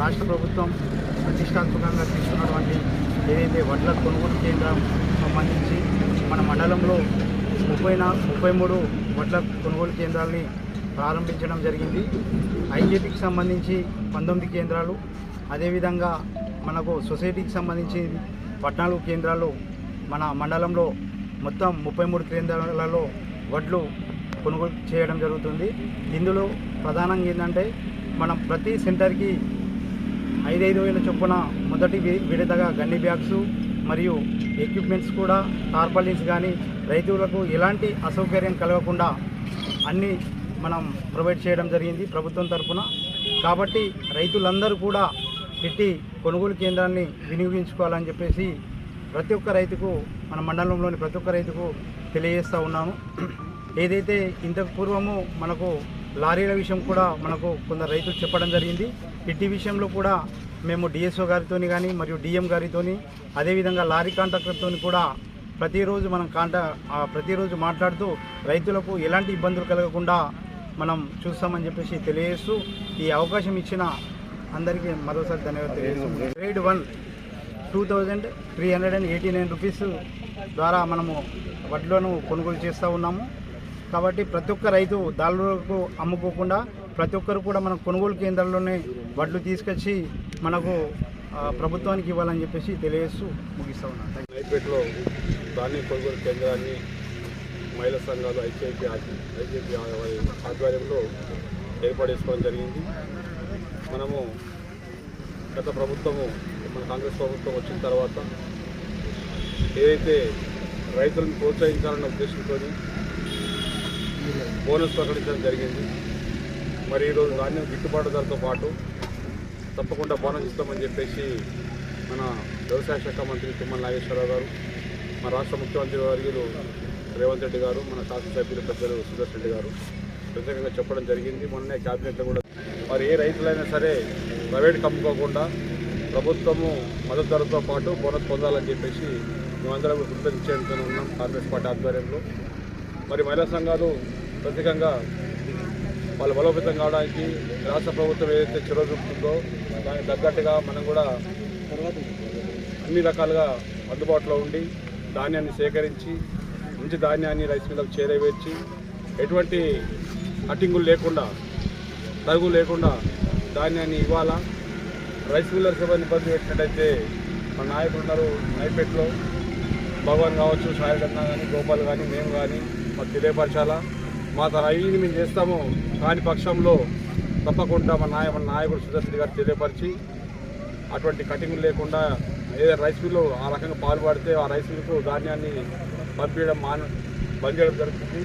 రాష్ట్ర ప్రభుత్వం ప్రతిష్టాత్మకంగా తీసుకున్నటువంటి ఏదైతే వడ్ల కొనుగోలు కేంద్రం సంబంధించి మన మండలంలో ముప్పై నా ముప్పై మూడు వడ్ల కొనుగోలు కేంద్రాలని ప్రారంభించడం జరిగింది. ఐజేపీకి సంబంధించి పంతొమ్మిది కేంద్రాలు అదేవిధంగా మనకు సొసైటీకి సంబంధించి పద్నాలుగు కేంద్రాలు మన మండలంలో మొత్తం ముప్పై మూడు కేంద్రాలలో వడ్లు కొనుగోలు చేయడం జరుగుతుంది. ఇందులో ప్రధానంగా ఏంటంటే మనం ప్రతి సెంటర్కి ఐదైదు వేల చొప్పున మొదటి విడతగా గన్ని బ్యాగ్స్ మరియు ఎక్విప్మెంట్స్ కూడా టార్పాలిన్స్ కానీ రైతులకు ఎలాంటి అసౌకర్యం కలగకుండా అన్నీ మనం ప్రొవైడ్ చేయడం జరిగింది ప్రభుత్వం తరఫున. కాబట్టి రైతులందరూ కూడా పెట్టి కొనుగోలు కేంద్రాన్ని వినియోగించుకోవాలని చెప్పేసి ప్రతి ఒక్క రైతుకు మన మండలంలోని ప్రతి ఒక్క రైతుకు తెలియజేస్తూ ఉన్నాము. ఏదైతే ఇంతకు పూర్వము మనకు లారీల విషయం కూడా మనకు కొందరు రైతులు చెప్పడం జరిగింది. ఇట్టి విషయంలో కూడా మేము డిఎస్ఓ గారితో కానీ మరియు డిఎం గారితో అదేవిధంగా లారీ కాంట్రాక్టర్తో కూడా ప్రతిరోజు మనం కాంటా ప్రతిరోజు మాట్లాడుతూ రైతులకు ఎలాంటి ఇబ్బందులు కలగకుండా మనం చూస్తామని చెప్పేసి తెలియజేస్తూ ఈ అవకాశం ఇచ్చిన అందరికీ మరోసారి ధన్యవాదాలు తెలియజేస్తున్నాం. Grade one two thousand three hundred and eighty nine rupees ద్వారా మనము వడ్లను కొనుగోలు చేస్తూ ఉన్నాము. కాబట్టి ప్రతి ఒక్క రైతు దారులకు అమ్ముకోకుండా ప్రతి ఒక్కరు కూడా మన కొనుగోలు కేంద్రాల్లోనే వడ్లు తీసుకొచ్చి మనకు ప్రభుత్వానికి ఇవ్వాలని చెప్పేసి తెలియజేస్తూ ముగిస్తా ఉన్నాను. థాంక్యూ. ధాన్యం కొనుగోలు కేంద్రాన్ని మహిళా సంఘాలు ఐకేపీ ఐకేపీ ఆధ్వర్యంలో ఏర్పాటు చేసుకోవడం జరిగింది. మనము గత ప్రభుత్వము మన కాంగ్రెస్ ప్రభుత్వం వచ్చిన తర్వాత ఏదైతే రైతులను ప్రోత్సహించాలన్న ఉద్దేశంతో బోనస్ ప్రకటించడం జరిగింది. మరి ఈరోజు ధాన్యం గిట్టుబాటు ధరతో పాటు తప్పకుండా బోనస్ ఇస్తామని చెప్పేసి మన వ్యవసాయ శాఖ మంత్రి తుమ్మల నాగేశ్వరరావు గారు మన రాష్ట్ర ముఖ్యమంత్రి వర్యులు రేవంత్ రెడ్డి గారు మన శాసనసభ్యులు పెద్దలు సుదర్శన్ రెడ్డి గారు. ప్రత్యేకంగా చెప్పడం జరిగింది. మొన్నే క్యాబినెట్లో కూడా మరి ఏ రైతులైనా సరే ప్రైవేట్ కమ్ముకోకుండా ప్రభుత్వము మద్దతు ధరతో పాటు బోనస్ పొందాలని చెప్పేసి మేమందరం కృతజ్ఞతతో ఉన్నాం కాంగ్రెస్ పార్టీ ఆధ్వర్యంలో. మరి మహిళా సంఘాలు ప్రత్యేకంగా వాళ్ళు బలోపేతం కావడానికి రాష్ట్ర ప్రభుత్వం ఏదైతే చొరవ చూపుతుందో దానికి తగ్గట్టుగా మనం కూడా అన్ని రకాలుగా అందుబాటులో ఉండి ధాన్యాన్ని సేకరించి మంచి ధాన్యాన్ని రైస్ మిల్లకు చేరవేర్చి ఎటువంటి కటింగులు లేకుండా తరుగు లేకుండా ధాన్యాన్ని ఇవ్వాలా. రైస్ మిల్లర్స్ ఎవరిని ఇబ్బంది పెట్టినట్టయితే మా నాయకులు ఉన్నారు నైపేట్లో. భగవాన్ కావచ్చు సాయిడన్న కానీ గోపాల్ కానీ మేము కానీ మాకు తెలియపరచాలా. మా తన అయ్యింది మేము చేస్తాము. కాని పక్షంలో తప్పకుండా మా నాయ మన నాయకుడు సుదర్శన్ గారు తెలియపరిచి అటువంటి కటింగ్ లేకుండా ఏదైనా రైస్ మిల్లు ఆ రకంగా పాల్పడితే ఆ రైస్ మిల్కు ధాన్యాన్ని పంపించడం మాన బంద్ చేయడం జరుగుతుంది.